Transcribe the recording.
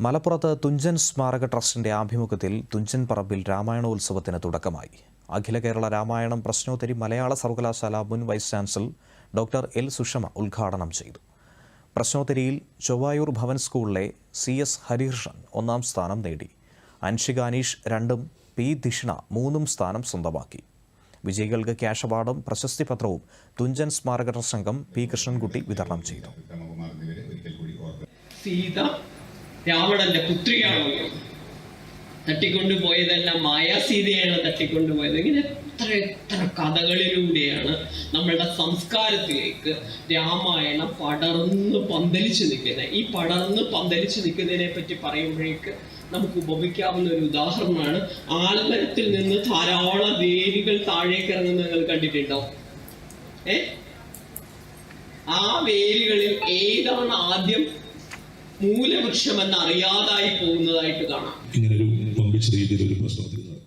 മലപ്പുറത്ത് തുഞ്ചൻ സ്മാരക ട്രസ്റ്റിന്റെ ആഭിമുഖ്യത്തിൽ തുഞ്ചൻ പറമ്പിൽ രാമായണോത്സവത്തിന് തുടക്കമായി. അഖില കേരള രാമായണം പ്രശ്നോത്തരി മലയാള സർവകലാശാല മുൻ vice chancellor doctor L Sushama ഉദ്ഘാടനം ചെയ്തു. പ്രശ്നോത്തരിയിൽ ചൊവ്വായൂർ ഭവൻ സ്കൂളിലെ സി എസ് ഹരികൃഷ്ണൻ ഒന്നാം സ്ഥാനം നേടി. അൻഷിക അനീഷ് രണ്ടും പി ദിഷിണ മൂന്നും സ്ഥാനം സ്വന്തമാക്കി. വിജയികൾക്ക് ക്യാഷ് അവാർഡും പ്രശസ്തി പത്രവും തുഞ്ചൻ സ്മാരക ട്രസ്റ്റ് അംഗം പി കൃഷ്ണൻകുട്ടി വിതരണം ചെയ്തു. രാവണന്റെ പുത്രിയാണല്ലോ തട്ടിക്കൊണ്ടുപോയതെല്ലാം മായാസീതയാണ് തട്ടിക്കൊണ്ടുപോയത്? ഇങ്ങനെ എത്ര എത്ര കഥകളിലൂടെയാണ് നമ്മളുടെ സംസ്കാരത്തിലേക്ക് രാമായണം പടർന്ന് പന്തലിച്ചു നിൽക്കുന്നത്. ഈ പടർന്ന് പന്തലിച്ചു നിൽക്കുന്നതിനെ പറ്റി പറയുമ്പോഴേക്ക് നമുക്ക് ഉപമിക്കാവുന്ന ഒരു ഉദാഹരണമാണ്. ആൽമരത്തിൽ നിന്ന് ധാരാളം വേരുകൾ താഴേക്ക് ഇറങ്ങുന്നത് നിങ്ങൾ കണ്ടിട്ടുണ്ടോ? ഏ? ആ വേരുകളിൽ ഏതാണ് ആദ്യം മൂലവൃക്ഷം എന്ന് അറിയാതായി പോകുന്നതായിട്ട് കാണാം. ഇങ്ങനൊരു പമ്പിച്ച രീതിയിലൊരു പ്രശ്നത്തിൽ നടത്തി